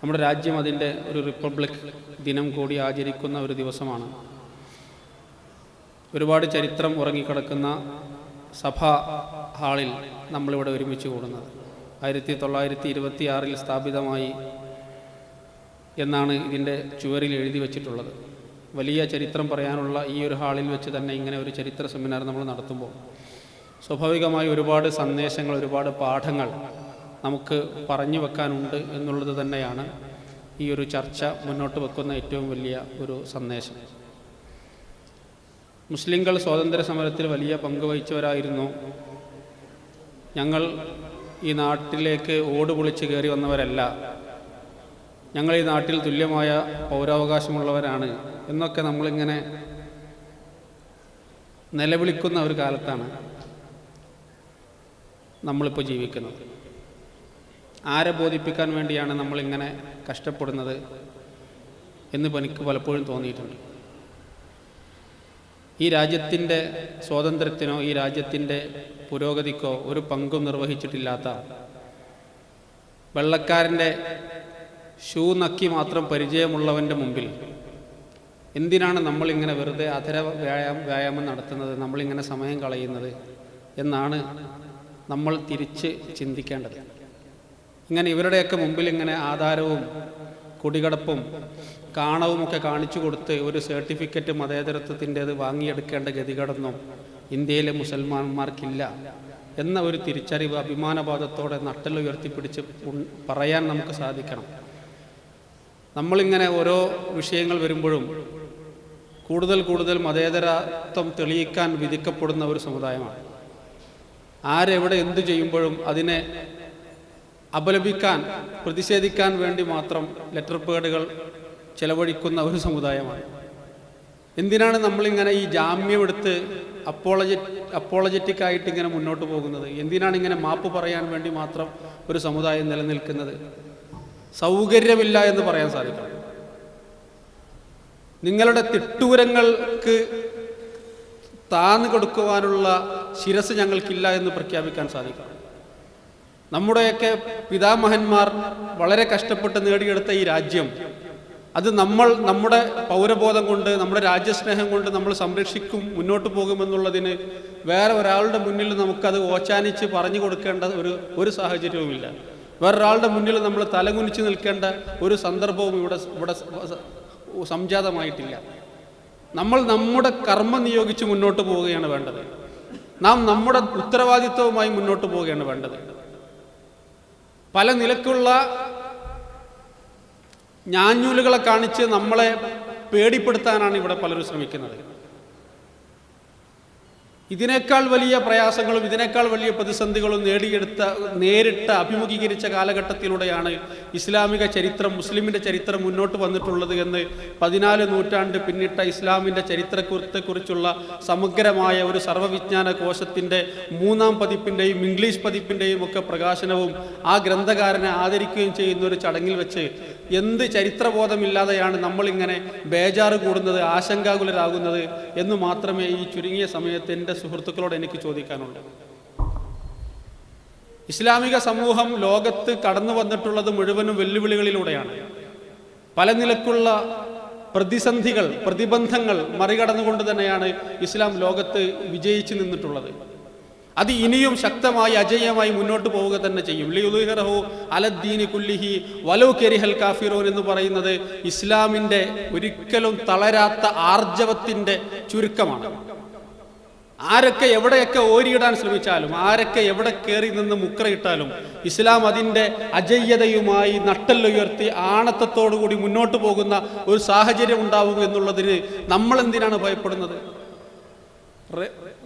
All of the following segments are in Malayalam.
നമ്മുടെ രാജ്യം അതിന്റെ ഒരു റിപ്പബ്ലിക് ദിനം കൂടി ആചരിക്കുന്ന ഒരു ദിവസമാണ്. ഒരുപാട് ചരിത്രം ഉറങ്ങിക്കിടക്കുന്ന സഭാ ഹാളിൽ നമ്മളിവിടെ ഒരുമിച്ച് കൂടുന്നത്. ആയിരത്തി തൊള്ളായിരത്തി ഇരുപത്തി ആറിൽ സ്ഥാപിതമായി എന്നാണ് ഇതിന്റെ ചുവരിൽ എഴുതി വച്ചിട്ടുള്ളത്. വലിയ ചരിത്രം പറയാനുള്ള ഈ ഒരു ഹാളിൽ വെച്ച് തന്നെ ഇങ്ങനെ ഒരു ചരിത്ര സെമിനാർ നമ്മൾ നടത്തുമ്പോൾ സ്വാഭാവികമായി ഒരുപാട് സന്ദേശങ്ങൾ ഒരുപാട് പാഠങ്ങൾ നമുക്ക് പറഞ്ഞു വെക്കാനുണ്ട് എന്നുള്ളത് തന്നെയാണ് ഈ ഒരു ചർച്ച മുന്നോട്ട് വെക്കുന്ന ഏറ്റവും വലിയ ഒരു സന്ദേശം. മുസ്ലിങ്ങൾ സ്വാതന്ത്ര്യ സമരത്തിൽ വലിയ പങ്ക് വഹിച്ചവരായിരുന്നു. ഞങ്ങൾ ഈ നാട്ടിലേക്ക് ഓട് പൊളിച്ച് കയറി വന്നവരല്ല. ഞങ്ങൾ ഈ നാട്ടിൽ തുല്യമായ പൗരാവകാശമുള്ളവരാണ് എന്നൊക്കെ നമ്മളിങ്ങനെ നിലവിളിക്കുന്ന ഒരു കാലത്താണ് നമ്മളിപ്പോൾ ജീവിക്കുന്നത്. ആരെ ബോധിപ്പിക്കാൻ വേണ്ടിയാണ് നമ്മളിങ്ങനെ കഷ്ടപ്പെടുന്നത് എന്ന് എനിക്ക് പലപ്പോഴും തോന്നിയിട്ടുണ്ട്. ഈ രാജ്യത്തിന്റെ സ്വാതന്ത്ര്യത്തിനോ ഈ രാജ്യത്തിന്റെ പുരോഗതിക്കോ ഒരു പങ്കും നിർവഹിച്ചിട്ടില്ലാത്ത വെള്ളക്കാരന്റെ ഷൂ നക്കി മാത്രം പരിചയമുള്ളവന്റെ മുമ്പിൽ എന്തിനാണ് നമ്മളിങ്ങനെ വെറുതെ അധര വ്യായാമ വ്യായാമം നടത്തുന്നത് നമ്മളിങ്ങനെ സമയം കളയുന്നത് എന്നാണ് നമ്മൾ തിരിച്ച് ചിന്തിക്കേണ്ടത്. ഇങ്ങനെ ഇവരുടെയൊക്കെ മുമ്പിൽ ഇങ്ങനെ ആധാരവും കുടികടപ്പും കാണവുമൊക്കെ കാണിച്ചു കൊടുത്ത് ഒരു സർട്ടിഫിക്കറ്റ് മതേതരത്വത്തിന്റേത് വാങ്ങിയെടുക്കേണ്ട ഗതികടൊന്നും ഇന്ത്യയിലെ മുസൽമാന്മാർക്കില്ല എന്ന ഒരു തിരിച്ചറിവ് അഭിമാനബോധത്തോടെ നട്ടലുയർത്തിപ്പിടിച്ച് പറയാൻ നമുക്ക് സാധിക്കണം. നമ്മളിങ്ങനെ ഓരോ വിഷയങ്ങൾ വരുമ്പോഴും കൂടുതൽ കൂടുതൽ മതേതരത്വം തെളിയിക്കാൻ വിധിക്കപ്പെടുന്ന ഒരു സമുദായമാണ്. ആരെവിടെ എന്തു ചെയ്യുമ്പോഴും അതിനെ അപലപിക്കാൻ പ്രതിഷേധിക്കാൻ വേണ്ടി മാത്രം ലെറ്റർ പേഡുകൾ ചെലവഴിക്കുന്ന ഒരു സമുദായമാണ്. എന്തിനാണ് നമ്മളിങ്ങനെ ഈ ജാമ്യമെടുത്ത് അപ്പോളജ അപ്പോളജറ്റിക് ആയിട്ട് ഇങ്ങനെ മുന്നോട്ട് പോകുന്നത്? എന്തിനാണ് ഇങ്ങനെ മാപ്പ് പറയാൻ വേണ്ടി മാത്രം ഒരു സമുദായം നിലനിൽക്കുന്നത്? സൗകര്യമില്ല എന്ന് പറയാൻ സാധിക്കും നിങ്ങളുടെ തിട്ടൂരങ്ങൾക്ക് താന്ന് കൊടുക്കുവാനുള്ള ശിരസ് ഞങ്ങൾക്കില്ല എന്ന് പ്രഖ്യാപിക്കാൻ സാധിക്കും നമ്മുടെയൊക്കെ പിതാമഹന്മാർ വളരെ കഷ്ടപ്പെട്ട് നേടിയെടുത്ത ഈ രാജ്യം. അത് നമ്മൾ നമ്മുടെ പൗരബോധം കൊണ്ട് നമ്മുടെ രാജ്യസ്നേഹം കൊണ്ട് നമ്മൾ സംരക്ഷിക്കും മുന്നോട്ട് പോകുമെന്നുള്ളതിന് വേറെ ഒരാളുടെ മുന്നിൽ നമുക്കത് ഓച്ചാനിച്ച് പറഞ്ഞു കൊടുക്കേണ്ട ഒരു ഒരു സാഹചര്യവുമില്ല. വേറൊരാളുടെ മുന്നിൽ നമ്മൾ തലകുനിച്ച് നിൽക്കേണ്ട ഒരു സന്ദർഭവും ഇവിടെ ഇവിടെ സംജാതമായിട്ടില്ല. നമ്മൾ നമ്മുടെ കർമ്മം നിയോഗിച്ച് മുന്നോട്ട് പോവുകയാണ് വേണ്ടത്. നാം നമ്മുടെ ഉത്തരവാദിത്വവുമായി മുന്നോട്ട് പോവുകയാണ് വേണ്ടത്. പല നിലക്കുള്ള ഞാഞ്ഞൂലുകളെ കാണിച്ച് നമ്മളെ പേടിപ്പെടുത്താനാണ് ഇവിടെ പലരും ശ്രമിക്കുന്നത്. ഇതിനേക്കാൾ വലിയ പ്രയാസങ്ങളും ഇതിനേക്കാൾ വലിയ പ്രതിസന്ധികളും നേടിയെടുത്ത നേരിട്ട അഭിമുഖീകരിച്ച കാലഘട്ടത്തിലൂടെയാണ് ഇസ്ലാമിക ചരിത്രം മുസ്ലിമിന്റെ ചരിത്രം മുന്നോട്ട് വന്നിട്ടുള്ളത് എന്ന് പതിനാല് നൂറ്റാണ്ട് പിന്നിട്ട ഇസ്ലാമിന്റെ ചരിത്രത്തെക്കുറിച്ചുള്ള സമഗ്രമായ ഒരു സർവവിജ്ഞാന കോശത്തിന്റെ മൂന്നാം പതിപ്പിന്റെയും ഇംഗ്ലീഷ് പതിപ്പിന്റെയും ഒക്കെ പ്രകാശനവും ആ ഗ്രന്ഥകാരനെ ആദരിക്കുകയും ചെയ്യുന്ന ഒരു ചടങ്ങിൽ വെച്ച് എന്ത് ചരിത്രബോധമില്ലാതെയാണ് നമ്മളിങ്ങനെ ബേജാറ് കൂടുന്നത് ആശങ്കാകുലരാകുന്നത് എന്ന് മാത്രമേ ഈ ചുരുങ്ങിയ സമയത്ത് എന്റെ സുഹൃത്തുക്കളോട് എനിക്ക് ചോദിക്കാനുണ്ട്. ഇസ്ലാമിക സമൂഹം ലോകത്ത് കടന്നു വന്നിട്ടുള്ളത് മുഴുവനും വെല്ലുവിളികളിലൂടെയാണ്. പല നിലക്കുള്ള പ്രതിസന്ധികൾ പ്രതിബന്ധങ്ങൾ മറികടന്നുകൊണ്ട് തന്നെയാണ് ഇസ്ലാം ലോകത്ത് വിജയിച്ചു നിന്നിട്ടുള്ളത്. അത് ഇനിയും ശക്തമായി അജയമായി മുന്നോട്ട് പോവുക തന്നെ ചെയ്യും. കുല്ലിഹി വലോ കെരിഹൽ കാഫിറോൻ എന്ന് പറയുന്നത് ഇസ്ലാമിന്റെ ഒരിക്കലും തളരാത്ത ആർജവത്തിന്റെ ചുരുക്കമാണ്. ആരൊക്കെ എവിടെയൊക്കെ ഓരിയിടാൻ ശ്രമിച്ചാലും ആരൊക്കെ എവിടെ കയറി നിന്ന് മുക്കറയിട്ടാലും ഇസ്ലാം അതിന്റെ അജയ്യതയുമായി നട്ടല്ലുയർത്തി ആണത്തത്തോടുകൂടി മുന്നോട്ട് പോകുന്ന ഒരു സാഹചര്യം ഉണ്ടാവുക എന്നുള്ളതിന് നമ്മൾ എന്തിനാണ് ഭയപ്പെടുന്നത്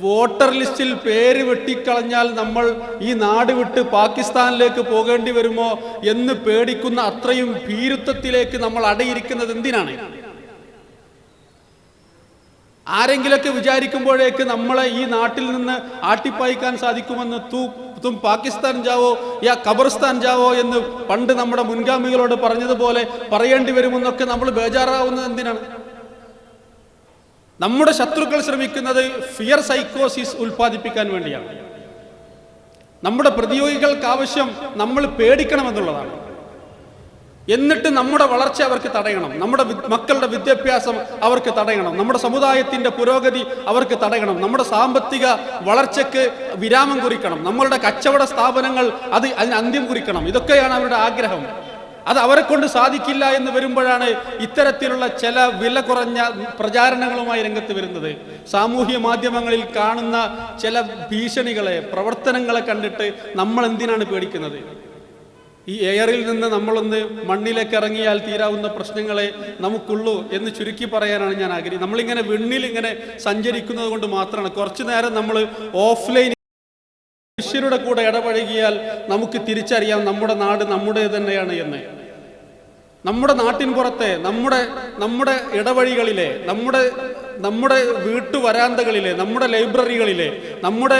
വോട്ടർ ലിസ്റ്റിൽ പേര് വെട്ടിക്കളഞ്ഞാൽ നമ്മൾ ഈ നാട് വിട്ട് പാകിസ്ഥാനിലേക്ക് പോകേണ്ടി വരുമോ എന്ന് പേടിക്കുന്ന അത്രയും ഭീരുത്വത്തിലേക്ക് നമ്മൾ അടയിരിക്കുന്നത് എന്തിനാണ്? ആരെങ്കിലൊക്കെ വിചാരിക്കുമ്പോഴേക്ക് നമ്മളെ ഈ നാട്ടിൽ നിന്ന് ആട്ടിപ്പായിക്കാൻ സാധിക്കുമെന്ന് തൂ തും പാകിസ്ഥാൻ ജാവോ യാ ഖബർസ്ഥാൻ ജാവോ എന്ന് പണ്ട് നമ്മുടെ മുൻഗാമികളോട് പറഞ്ഞതുപോലെ പറയേണ്ടി വരുമെന്നൊക്കെ നമ്മൾ ബേജാറാവുന്നത് എന്തിനാണ്? നമ്മുടെ ശത്രുക്കൾ ശ്രമിക്കുന്നത് ഫിയർ സൈക്കോസിസ് ഉൽപ്പാദിപ്പിക്കാൻ വേണ്ടിയാണ്. നമ്മുടെ പ്രതിയോഗികൾക്ക് ആവശ്യം നമ്മൾ പേടിക്കണമെന്നുള്ളതാണ്. എന്നിട്ട് നമ്മുടെ വളർച്ച അവർക്ക് തടയണം. നമ്മുടെ മക്കളുടെ വിദ്യാഭ്യാസം അവർക്ക് തടയണം. നമ്മുടെ സമുദായത്തിന്റെ പുരോഗതി അവർക്ക് തടയണം. നമ്മുടെ സാമ്പത്തിക വളർച്ചയ്ക്ക് വിരാമം കുറിക്കണം. നമ്മളുടെ കച്ചവട സ്ഥാപനങ്ങൾ അത് അതിന് അന്ത്യം കുറിക്കണം. ഇതൊക്കെയാണ് അവരുടെ ആഗ്രഹം. അത് അവരെ കൊണ്ട് സാധിക്കില്ല എന്ന് വരുമ്പോഴാണ് ഇത്തരത്തിലുള്ള ചില വില കുറഞ്ഞ പ്രചാരണങ്ങളുമായി രംഗത്ത് വരുന്നത്. സാമൂഹ്യ മാധ്യമങ്ങളിൽ കാണുന്ന ചില ഭീഷണികളെ പ്രവർത്തനങ്ങളെ കണ്ടിട്ട് നമ്മൾ എന്തിനാണ് പേടിക്കുന്നത്? ഈ എയറിൽ നിന്ന് നമ്മളൊന്ന് മണ്ണിലേക്ക് ഇറങ്ങിയാൽ തീരാവുന്ന പ്രശ്നങ്ങളെ നമുക്കുള്ളൂ എന്ന് ചുരുക്കി പറയാനാണ് ഞാൻ ആഗ്രഹിക്കുന്നത് നമ്മളിങ്ങനെ വിണ്ണിൽ ഇങ്ങനെ സഞ്ചരിക്കുന്നത് കൊണ്ട് മാത്രമാണ്. കുറച്ചു നേരം നമ്മൾ ഓഫ്ലൈൻ മനുഷ്യരുടെ കൂടെ ഇടപഴകിയാൽ നമുക്ക് തിരിച്ചറിയാം നമ്മുടെ നാട് നമ്മുടെ തന്നെയാണ് എന്ന്. നമ്മുടെ നാട്ടിൻ പുറത്തെ നമ്മുടെ നമ്മുടെ ഇടവഴികളിലെ നമ്മുടെ നമ്മുടെ വീട്ടു വരാന്തകളിലെ നമ്മുടെ ലൈബ്രറികളിലെ നമ്മുടെ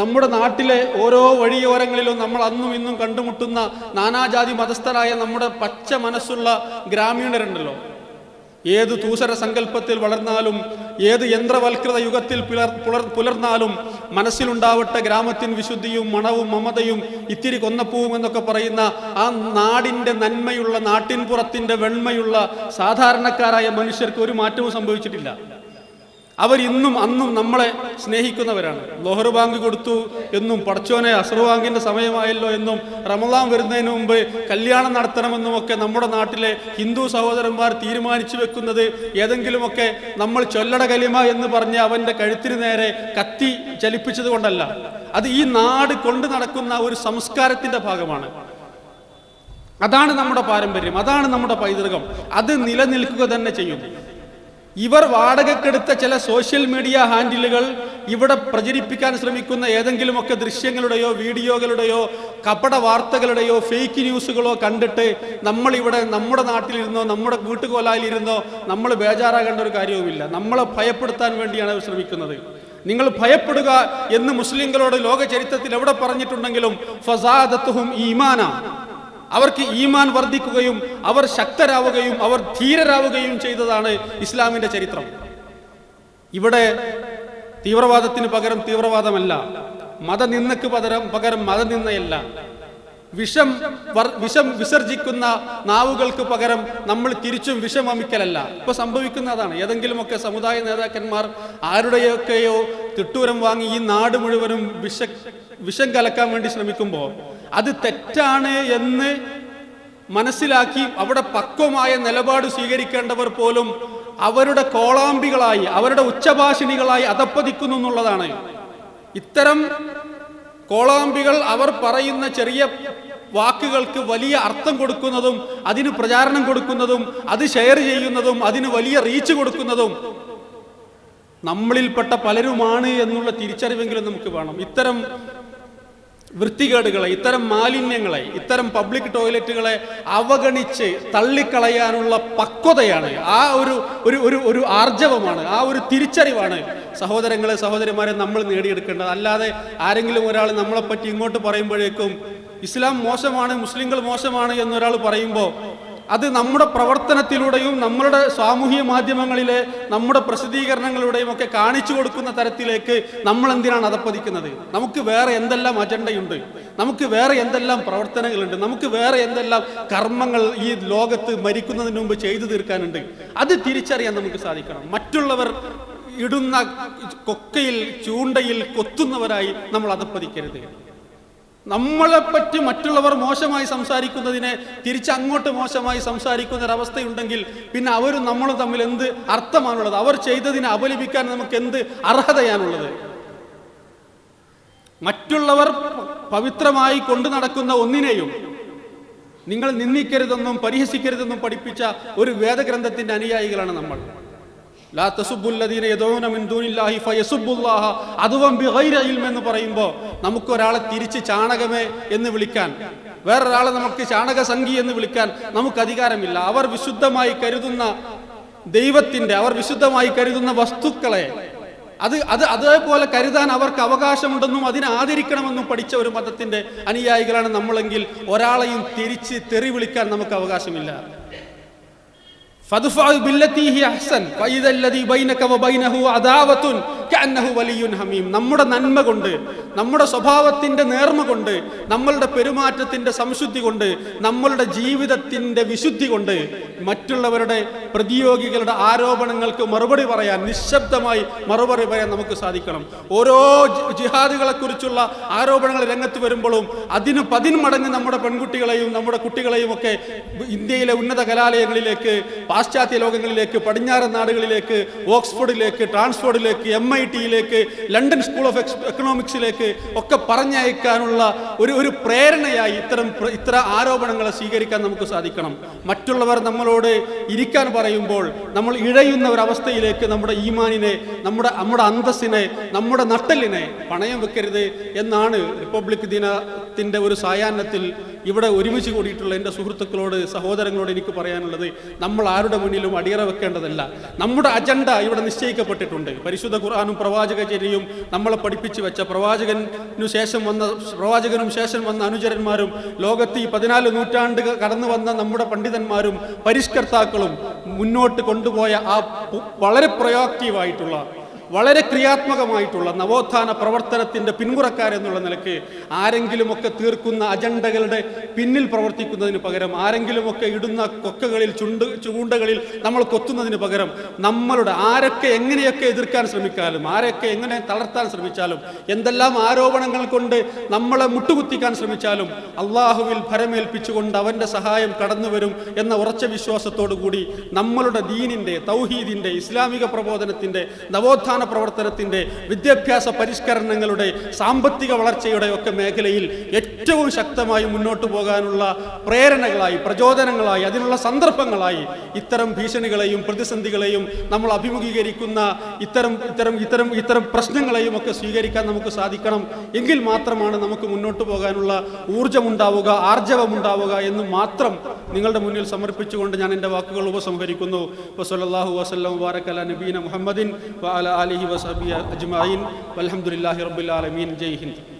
നമ്മുടെ നാട്ടിലെ ഓരോ വഴിയോരങ്ങളിലും നമ്മൾ അന്നും ഇന്നും കണ്ടുമുട്ടുന്ന നാനാജാതി മതസ്ഥരായ നമ്മുടെ പച്ച മനസ്സുള്ള ഗ്രാമീണരുണ്ടല്ലോ. ഏത് തൂസര സങ്കല്പത്തിൽ വളർന്നാലും ഏത് യന്ത്രവൽകൃത യുഗത്തിൽ പുലർ പുലർ പുലർന്നാലും മനസ്സിലുണ്ടാവട്ടെ ഗ്രാമത്തിൻ വിശുദ്ധിയും മണവും മമതയും ഇത്തിരി കൊന്നപ്പൂവും എന്നൊക്കെ പറയുന്ന ആ നാടിന്റെ നന്മയുള്ള നാട്ടിൻപുറത്തിന്റെ വെണ്മയുള്ള സാധാരണക്കാരായ മനുഷ്യർക്ക് ഒരു മാറ്റവും സംഭവിച്ചിട്ടില്ല. അവരിന്നും അന്നും നമ്മളെ സ്നേഹിക്കുന്നവരാണ്. ലോഹർ ബാങ്ക് കൊടുത്തു എന്നും പടച്ചോനെ അസർ ബാങ്കിന്റെ സമയമായല്ലോ എന്നും റമദാൻ വരുന്നതിന് മുമ്പ് കല്യാണം നടത്തണമെന്നും ഒക്കെ നമ്മുടെ നാട്ടിലെ ഹിന്ദു സഹോദരന്മാർ തീരുമാനിച്ചു വെക്കുന്നത് ഏതെങ്കിലുമൊക്കെ നമ്മൾ ചൊല്ലട കലിമ എന്ന് പറഞ്ഞ് അവന്റെ കഴുത്തിന് നേരെ കത്തി ചലിപ്പിച്ചത് കൊണ്ടല്ല. അത് ഈ നാട് കൊണ്ടു നടക്കുന്ന ഒരു സംസ്കാരത്തിന്റെ ഭാഗമാണ്. അതാണ് നമ്മുടെ പാരമ്പര്യം അതാണ് നമ്മുടെ പൈതൃകം. അത് നിലനിൽക്കുക തന്നെ ചെയ്യും ഇവർ വാടകക്കെടുത്ത ചില സോഷ്യൽ മീഡിയ ഹാൻഡിലുകൾ ഇവിടെ പ്രചരിപ്പിക്കാൻ ശ്രമിക്കുന്ന ഏതെങ്കിലുമൊക്കെ ദൃശ്യങ്ങളുടെയോ വീഡിയോകളുടെയോ കപട വാർത്തകളുടെയോ ഫേക്ക് ന്യൂസുകളോ കണ്ടിട്ട് നമ്മൾ ഇവിടെ നമ്മുടെ നാട്ടിലിരുന്നോ നമ്മുടെ വീട്ടുകോലായിലിരുന്നോ നമ്മൾ ബേജാറാകേണ്ട ഒരു കാര്യവുമില്ല. നമ്മളെ ഭയപ്പെടുത്താൻ വേണ്ടിയാണ് അവർ ശ്രമിക്കുന്നത്. നിങ്ങൾ ഭയപ്പെടുക എന്ന് മുസ്ലിങ്ങളോട് ലോക ചരിത്രത്തിൽ എവിടെ പറഞ്ഞിട്ടുണ്ടെങ്കിലും ഫസാദത്തുഹും ഈമാന. അവർക്ക് ഈമാൻ വർദ്ധിക്കുകയും അവർ ശക്തരാവുകയും അവർ ധീരരാവുകയും ചെയ്തതാണ് ഇസ്ലാമിന്റെ ചരിത്രം. ഇവിടെ തീവ്രവാദത്തിന് പകരം തീവ്രവാദമല്ല മതനിന്നക്ക് പകരം പകരം മതനിന്ദയല്ല. വിഷം വിഷം വിസർജിക്കുന്ന നാവുകൾക്ക് പകരം നമ്മൾ തിരിച്ചും വിഷം വമിക്കലല്ല ഇപ്പൊ സംഭവിക്കുന്നതാണ് ഏതെങ്കിലുമൊക്കെ സമുദായ നേതാക്കന്മാർ ആരുടെയൊക്കെയോ തിട്ടൂരം വാങ്ങി ഈ നാട് മുഴുവനും വിഷ വിഷം കലക്കാൻ വേണ്ടി ശ്രമിക്കുമ്പോൾ അത് തെറ്റാണ് എന്ന് മനസ്സിലാക്കി അവിടെ പക്വമായ നിലപാട് സ്വീകരിക്കേണ്ടവർ പോലും അവരുടെ കോളാമ്പികളായി അവരുടെ ഉച്ചഭാഷിണികളായി അതപ്പതിക്കുന്നു എന്നുള്ളതാണ്. ഇത്തരം കോളാമ്പികൾ അവർ പറയുന്ന ചെറിയ വാക്കുകൾക്ക് വലിയ അർത്ഥം കൊടുക്കുന്നതും അതിന് പ്രചാരണം കൊടുക്കുന്നതും അത് ഷെയർ ചെയ്യുന്നതും അതിന് വലിയ റീച്ച് കൊടുക്കുന്നതും നമ്മളിൽപ്പെട്ട പലരുമാണ് എന്നുള്ള തിരിച്ചറിവെങ്കിലും നമുക്ക് വേണം. ഇത്തരം വൃത്തികേടുകളെ ഇത്തരം മാലിന്യങ്ങളെ ഇത്തരം പബ്ലിക് ടോയ്ലറ്റുകളെ അവഗണിച്ച് തള്ളിക്കളയാനുള്ള പക്വതയാണ് ആ ഒരു ഒരു ഒരു ഒരു ആർജവമാണ് ആ ഒരു തിരിച്ചറിവാണ്. സഹോദരങ്ങളെ സഹോദരിമാരെ നമ്മൾ നേടിയെടുക്കേണ്ടത്. അല്ലാതെ ആരെങ്കിലും ഒരാൾ നമ്മളെപ്പറ്റി ഇങ്ങോട്ട് പറയുമ്പോഴേക്കും ഇസ്ലാം മോശമാണ് മുസ്ലിങ്ങൾ മോശമാണ് എന്നൊരാൾ പറയുമ്പോൾ അത് നമ്മുടെ പ്രവർത്തനത്തിലൂടെയും നമ്മളുടെ സാമൂഹ്യ മാധ്യമങ്ങളിലെ നമ്മുടെ പ്രസിദ്ധീകരണങ്ങളിലൂടെയും ഒക്കെ കാണിച്ചു കൊടുക്കുന്ന തരത്തിലേക്ക് നമ്മൾ എന്തിനാണ് അതപ്പതിക്കുന്നത്? നമുക്ക് വേറെ എന്തെല്ലാം അജണ്ടയുണ്ട്? നമുക്ക് വേറെ എന്തെല്ലാം പ്രവർത്തനങ്ങളുണ്ട്? നമുക്ക് വേറെ എന്തെല്ലാം കർമ്മങ്ങൾ ഈ ലോകത്ത് മരിക്കുന്നതിന് മുമ്പ് ചെയ്തു തീർക്കാനുണ്ട്? അത് തിരിച്ചറിയാൻ നമുക്ക് സാധിക്കണം. മറ്റുള്ളവർ ഇടുന്ന കൊക്കയിൽ ചൂണ്ടയിൽ കൊത്തുന്നവരായി നമ്മൾ അതപ്പതിക്കരുത്. നമ്മളെപ്പറ്റി മറ്റുള്ളവർ മോശമായി സംസാരിക്കുന്നതിനെ തിരിച്ചങ്ങോട്ട് മോശമായി സംസാരിക്കുന്ന ഒരവസ്ഥയുണ്ടെങ്കിൽ പിന്നെ അവരും നമ്മൾ തമ്മിൽ എന്ത് അർത്ഥമാണുള്ളത്? അവർ ചെയ്തതിനെ അപലപിക്കാൻ നമുക്ക് എന്ത് അർഹതയാണുള്ളത്? മറ്റുള്ളവർ പവിത്രമായി കൊണ്ടു നടക്കുന്ന ഒന്നിനെയും നിങ്ങൾ നിന്ദിക്കരുതെന്നും പരിഹസിക്കരുതെന്നും പഠിപ്പിച്ച ഒരു വേദഗ്രന്ഥത്തിന്റെ അനുയായികളാണ് നമ്മൾ. ലാ തസുബുല്ലദീന യദൂന മിൻ ദൂനില്ലാഹി ഫയസുബ്ബുല്ലാഹ. അതുവം ബിഗൈര ഇൽമ എന്ന് പറയുമ്പോൾ നമുക്ക് ഒരാളെ തിരിച്ച് ചാണകമേ എന്ന് വിളിക്കാൻ വേറൊരാളെ നമുക്ക് ചാണകസംഖി എന്ന് വിളിക്കാൻ നമുക്ക് അധികാരമില്ല. അവർ വിശുദ്ധമായി കരുതുന്ന ദൈവത്തിന്റെ അവർ വിശുദ്ധമായി കരുതുന്ന വസ്തുക്കളെ അത് അത് അതേപോലെ കരുതാൻ അവർക്ക് അവകാശമുണ്ടെന്നും അതിനെ ആദരിക്കണമെന്നും പഠിച്ച ഒരു മതത്തിന്റെ അനുയായികളാണ് നമ്മളെങ്കിൽ ഒരാളെയും തിരിച്ച് തെറി വിളിക്കാൻ നമുക്ക് അവകാശമില്ല. فادفع بالتي هي أحسن فإذا الذي بينك وبينه عداوة കഅന്നഹു വലിയുൻ ഹമീം. നമ്മുടെ നന്മ കൊണ്ട് നമ്മുടെ സ്വഭാവത്തിന്റെ നേർമ കൊണ്ട് നമ്മളുടെ പെരുമാറ്റത്തിന്റെ സംശുദ്ധി കൊണ്ട് നമ്മളുടെ ജീവിതത്തിന്റെ വിശുദ്ധി കൊണ്ട് മറ്റുള്ളവരുടെ പ്രതിയോഗികളുടെ ആരോപണങ്ങൾക്ക് മറുപടി പറയാൻ നിശബ്ദമായി മറുപടി പറയാൻ നമുക്ക് സാധിക്കണം. ഓരോ ജിഹാദുകളെ കുറിച്ചുള്ള ആരോപണങ്ങൾ രംഗത്ത് വരുമ്പോഴും അതിന് പതിന്മടങ്ങ് നമ്മുടെ പെൺകുട്ടികളെയും നമ്മുടെ കുട്ടികളെയും ഒക്കെ ഇന്ത്യയിലെ ഉന്നത കലാലയങ്ങളിലേക്ക് പാശ്ചാത്യ ലോകങ്ങളിലേക്ക് പടിഞ്ഞാറൻ നാടുകളിലേക്ക് ഓക്സ്ഫോർഡിലേക്ക് ട്രാൻസ്ഫോർഡിലേക്ക് എം ടിയിലേക്ക് ലണ്ടൻ സ്കൂൾ ഓഫ് എക്കണോമിക്സിലേക്ക് ഒക്കെ പറഞ്ഞയക്കാനുള്ള ഒരു ഒരു പ്രേരണയായി ഇത്തരം ഇത്ര ആരോപണങ്ങളെ സ്വീകരിക്കാൻ നമുക്ക് സാധിക്കണം. മറ്റുള്ളവർ നമ്മളോട് ഇരിക്കാൻ പറയുമ്പോൾ നമ്മൾ ഇഴയുന്ന ഒരവസ്ഥയിലേക്ക് നമ്മുടെ ഈമാനിനെ നമ്മുടെ നമ്മുടെ അന്തസ്സിനെ നമ്മുടെ നട്ടലിനെ പണയം വെക്കരുത് എന്നാണ് റിപ്പബ്ലിക് ദിനത്തിന്റെ ഒരു സായാഹ്നത്തിൽ ഇവിടെ ഒരുമിച്ച് കൂടിയിട്ടുള്ള എന്റെ സുഹൃത്തുക്കളോട് സഹോദരങ്ങളോട് എനിക്ക് പറയാനുള്ളത്. നമ്മൾ ആരുടെ മുന്നിലും അടിയറ വെക്കേണ്ടതല്ല. നമ്മുടെ അജണ്ട ഇവിടെ നിശ്ചയിക്കപ്പെട്ടിട്ടുണ്ട്. പരിശുദ്ധ ഖുർആാനും പ്രവാചകചര്യയും നമ്മളെ പഠിപ്പിച്ചു വെച്ച പ്രവാചകനു ശേഷം വന്ന പ്രവാചകനും ശേഷം വന്ന അനുചരന്മാരും ലോകത്ത് ഈ പതിനാല് നൂറ്റാണ്ട് കടന്നു വന്ന നമ്മുടെ പണ്ഡിതന്മാരും പരിഷ്കർത്താക്കളും മുന്നോട്ട് കൊണ്ടുപോയ ആ വളരെ പ്രൊയാക്റ്റീവായിട്ടുള്ള വളരെ ക്രിയാത്മകമായിട്ടുള്ള നവോത്ഥാന പ്രവർത്തനത്തിന്റെ പിന്മുറക്കാരെന്നുള്ള നിലയ്ക്ക് ആരെങ്കിലുമൊക്കെ തീർക്കുന്ന അജണ്ടകളുടെ പിന്നിൽ പ്രവർത്തിക്കുന്നതിന് പകരം ആരെങ്കിലുമൊക്കെ ഇടുന്ന കൊക്കകളിൽ ചുണ്ട് ചൂണ്ടകളിൽ നമ്മൾ കൊത്തുന്നതിന് പകരം നമ്മളുടെ ആരൊക്കെ എങ്ങനെയൊക്കെ എതിർക്കാൻ ശ്രമിക്കാലും ആരൊക്കെ എങ്ങനെ തളർത്താൻ ശ്രമിച്ചാലും എന്തെല്ലാം ആരോപണങ്ങൾ കൊണ്ട് നമ്മളെ മുട്ടുകുത്തിക്കാൻ ശ്രമിച്ചാലും അള്ളാഹുവിൽ ഭരമേൽപ്പിച്ചുകൊണ്ട് അവന്റെ സഹായം കടന്നുവരും എന്ന ഉറച്ച വിശ്വാസത്തോടു കൂടി നമ്മളുടെ ദീനിന്റെ തൗഹീദിന്റെ ഇസ്ലാമിക പ്രബോധനത്തിന്റെ നവോത്ഥാന പ്രവർത്തനത്തിന്റെ വിദ്യാഭ്യാസ പരിഷ്കരണങ്ങളുടെ സാമ്പത്തിക വളർച്ചയുടെ ഒക്കെ മേഖലയിൽ ഏറ്റവും ശക്തമായി മുന്നോട്ട് പോകാനുള്ള പ്രേരണകളായി പ്രചോദനങ്ങളായി അതിനുള്ള സന്ദർഭങ്ങളായി ഇത്തരം ഭീഷണികളെയും പ്രതിസന്ധികളെയും നമ്മൾ അഭിമുഖീകരിക്കുന്ന ഇത്തരം ഇത്തരം ഇത്തരം ഇത്തരം പ്രശ്നങ്ങളെയും ഒക്കെ സ്വീകരിക്കാൻ നമുക്ക് സാധിക്കണം. എങ്കിൽ മാത്രമാണ് നമുക്ക് മുന്നോട്ട് പോകാനുള്ള ഊർജമുണ്ടാവുക ആർജവമുണ്ടാവുക എന്ന് മാത്രം നിങ്ങളുടെ മുന്നിൽ സമർപ്പിച്ചുകൊണ്ട് ഞാൻ എന്റെ വാക്കുകൾ ഉപസംഹരിക്കുന്നു. വസല്ലല്ലാഹു വസല്ലം വാരക്കല നബീന മുഹമ്മദിൻ آله وصحبه أجمعين والحمد لله رب العالمين. جي هند.